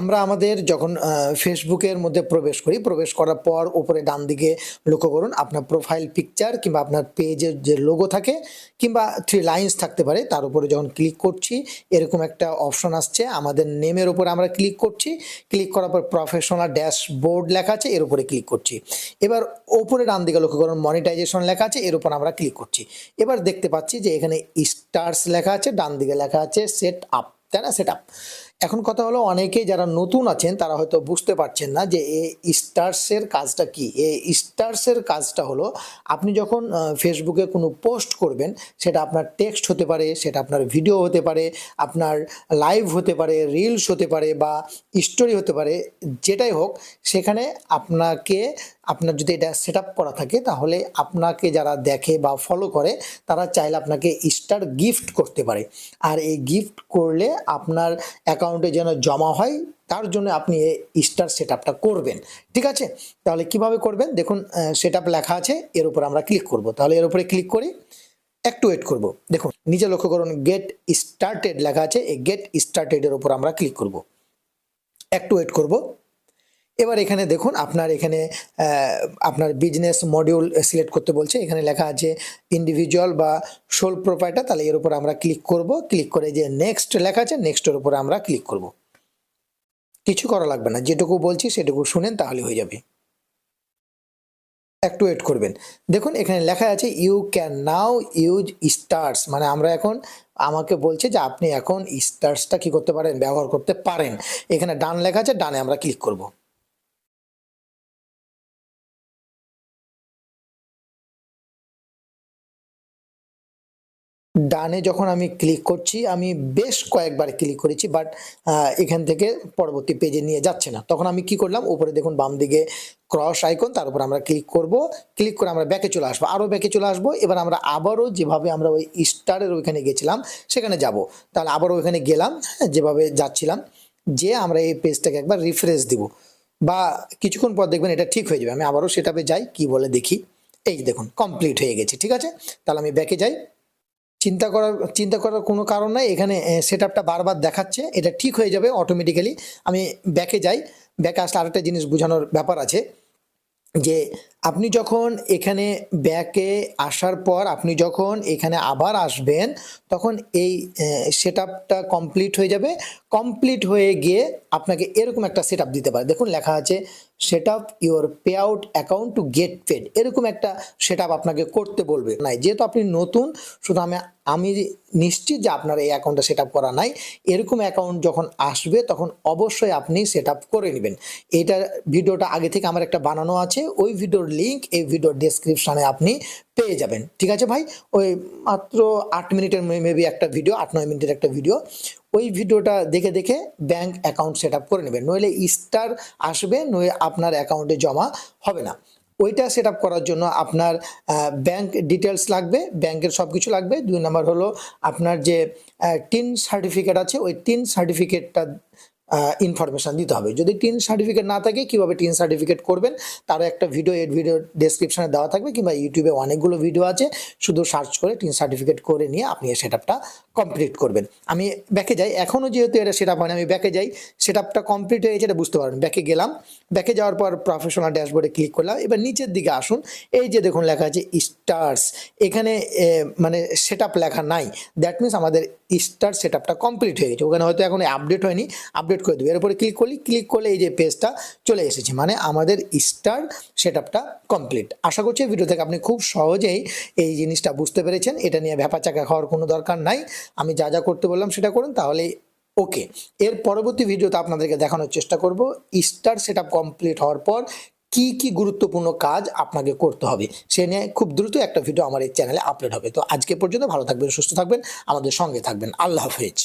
আমরা আমাদের যখন ফেসবুকের মধ্যে প্রবেশ করি, প্রবেশ করার পর উপরে ডান দিকে লক্ষ্য করুন, আপনার প্রোফাইল পিকচার কিংবা আপনার পেজের যে লোগো থাকে কিংবা থ্রি লাইন্স থাকতে পারে, তার উপরে যখন ক্লিক করছি, এরকম একটা অপশন আসছে, আমাদের নেমের উপরে আমরা ক্লিক করছি ক্লিক করার পর প্রফেশনাল ড্যাশবোর্ড লেখা আছে, এর উপরে ক্লিক করছি। এবার ওপরে ডান দিকে লক্ষ্য করুন মনিটাইজেশন লেখা আছে, এর উপর আমরা ক্লিক করছি। এবার দেখতে পাচ্ছি যে এখানে স্টার্স লেখা আছে, ডান দিকে লেখা আছে সেট আপ তাই না? সেট আপ এখন কথা হলো অনেকেই যারা নতুন আছেন, তারা হয়তো বুঝতে পারছেন না যে এ স্টার্সের কাজটা কি। এ স্টার্সের কাজটা হলো, আপনি যখন ফেসবুকে কোনো পোস্ট করবেন, সেটা আপনার টেক্সট হতে পারে, সেটা আপনার ভিডিও হতে পারে, আপনার লাইভ হতে পারে, রিলস হতে পারে বা স্টোরি হতে পারে, যেটাই হোক, সেখানে আপনাকে, আপনার যদি এটা সেট করা থাকে, তাহলে আপনাকে যারা দেখে বা ফলো করে, তারা চাইলে আপনাকে স্টার গিফট করতে পারে। আর এই গিফট করলে আপনার অ্যাকাউন্টে যেন জমা হয়, তার জন্য আপনি এই স্টার সেট করবেন। ঠিক আছে? তাহলে কীভাবে করবেন? দেখুন সেট লেখা আছে, এর উপর আমরা ক্লিক করব। তাহলে এর উপরে ক্লিক করি একটু ওয়েট করব। দেখুন, নিচে লক্ষ্য করুন গেট স্টার্টেড লেখা আছে, এই গেট স্টার্টেডের উপর আমরা ক্লিক করব। একটু ওয়েট করব। এবার এখানে দেখুন, আপনার এখানে আপনার বিজনেস মডিউল সিলেক্ট করতে বলছে। এখানে লেখা আছে ইন্ডিভিজুয়াল বা সোল প্রোপাইটার তাহলে এর উপর আমরা ক্লিক করব। ক্লিক করে যে নেক্সট লেখা আছে নেক্সটের উপরে আমরা ক্লিক করব। কিছু করা লাগবে না। যেটুকু বলছি সেটুকু শুনেন, তাহলে হয়ে যাবে। একটু ওয়েট করবেন। দেখুন, এখানে লেখা আছে you can now use stars মানে আমরা এখন, আমাকে বলছে যে আপনি এখন স্টার্সটা কি করতে পারেন? ব্যবহার করতে পারেন। এখানে ডান লেখা আছে, ডানে আমরা ক্লিক করব। ডানে যখন আমি ক্লিক করছি আমি বেশ কয়েকবার ক্লিক করেছি বাট এখান থেকে পরবর্তী পেজে নিয়ে যাচ্ছে না। তখন আমি কি করলাম উপরে দেখুন বাম দিকে ক্রস আইকন তার উপর আমরা ক্লিক করব। ক্লিক করে আমরা ব্যাকে চলে আসব আরও ব্যাকে চলে আসব। এবার আমরা আবারও যেভাবে আমরা ওই স্টারের ওইখানে গেছিলাম সেখানে যাব। তাহলে আবারও ওইখানে গেলাম হ্যাঁ, যেভাবে যাচ্ছিলাম যে আমরা এই পেজটাকে একবার রিফ্রেশ দিব। বা কিছুক্ষণ পর দেখবেন এটা ঠিক হয়ে যাবে। আমি আবারও সেটাতে যাই কি বলে দেখি। এই দেখুন কমপ্লিট হয়ে গেছে ঠিক আছে? তাহলে আমি ব্যাকে যাই। চিন্তা করার চিন্তা করার কোনো কারণ নাই। এখানে সেট আপটা বারবার দেখাচ্ছে। এটা ঠিক হয়ে যাবে অটোমেটিক্যালি আমি ব্যাকে যাই। ব্যাকে আসলে আরেকটা জিনিস বোঝানোর ব্যাপার আছে যে আপনি যখন এখানে ব্যাকে আসার পর আপনি যখন এখানে আবার আসবেন, তখন এই সেট আপটা কমপ্লিট হয়ে যাবে। কমপ্লিট হয়ে গিয়ে আপনাকে এরকম একটা সেট দিতে পারে। দেখুন, লেখা আছে set up your payout account to get paid এরকম একটা সেট আপ আপনাকে করতে বলবে। নাই, যেহেতু আপনি নতুন শুধু আমি আমি নিশ্চিত যে আপনার এই অ্যাকাউন্টটা সেট করা নাই। এরকম অ্যাকাউন্ট যখন আসবে, তখন অবশ্যই আপনি সেট করে নেবেন। এইটার ভিডিওটা আগে থেকে আমার একটা বানানো আছে। ওই ভিডিওর লিঙ্ক এই ভিডিওর ডেসক্রিপশানে আপনি পেয়ে যাবেন। ঠিক আছে ভাই? ওই মাত্র আট মিনিটের মেবি একটা ভিডিও আট নয় মিনিটের একটা ভিডিও ওই ভিডিওটা দেখে দেখে ব্যাংক অ্যাকাউন্ট সেট করে নেবেন। নইলে স্টার আসবে, নইলে আপনার অ্যাকাউন্টে জমা হবে না। ওইটা সেট করার জন্য আপনার ব্যাংক ডিটেলস লাগবে, ব্যাংকের সব কিছু লাগবে। দুই নম্বর হলো আপনার যে টিন সার্টিফিকেট আছে, ওই টিন সার্টিফিকেটটা ইনফরমেশন দিতে হবে। যদি টিন সার্টিফিকেট না থাকে, কীভাবে টিন সার্টিফিকেট করবেন, তারও একটা ভিডিও এর ভিডিও ডেসক্রিপশানে দেওয়া থাকবে, কিংবা ইউটিউবে অনেকগুলো ভিডিও আছে। শুধু সার্চ করে টিন সার্টিফিকেট করে নিয়ে আপনি এই সেট কমপ্লিট করবেন। আমি ব্যাকে যাই। এখনও যেহেতু এটা সেট আপ হয়নি, আমি ব্যাকে যাই। সেট আপটা কমপ্লিট হয়ে গেছে এটা বুঝতে পারবেন। ব্যাকে গেলাম। ব্যাকে যাওয়ার পর প্রফেশনাল ড্যাশবোর্ডে ক্লিক করলাম। এবার নিচের দিকে আসুন। এই যে দেখুন লেখা আছে স্টার্স এখানে মানে সেট লেখা নাই। দ্যাট মিনস আমাদের স্টার সেট আপটা কমপ্লিট হয়ে গেছে। ওখানে হয়তো এখন আপডেট হয়নি। আপডেট করে দেবে। এরপরে ক্লিক করলি ক্লিক করলে এই যে পেজটা চলে এসেছে। মানে আমাদের স্টার সেট আপটা কমপ্লিট আশা করছি ভিডিও থেকে আপনি খুব সহজেই এই জিনিসটা বুঝতে পেরেছেন। এটা নিয়ে ভ্যাপা চাকা খাওয়ার কোনো দরকার নাই। আমি যা যা করতে বললাম সেটা করুন, তাহলে ওকে এর পরবর্তী ভিডিওতে আপনাদেরকে দেখানোর চেষ্টা করব স্টার সেট কমপ্লিট হওয়ার পর কি কি গুরুত্বপূর্ণ কাজ আপনাকে করতে হবে, সে নিয়ে খুব দ্রুত একটা ভিডিও আমার এই চ্যানেলে আপলোড হবে। তো আজকে পর্যন্ত ভালো থাকবেন, সুস্থ থাকবেন, আমাদের সঙ্গে থাকবেন। আল্লাহ হাফেজ।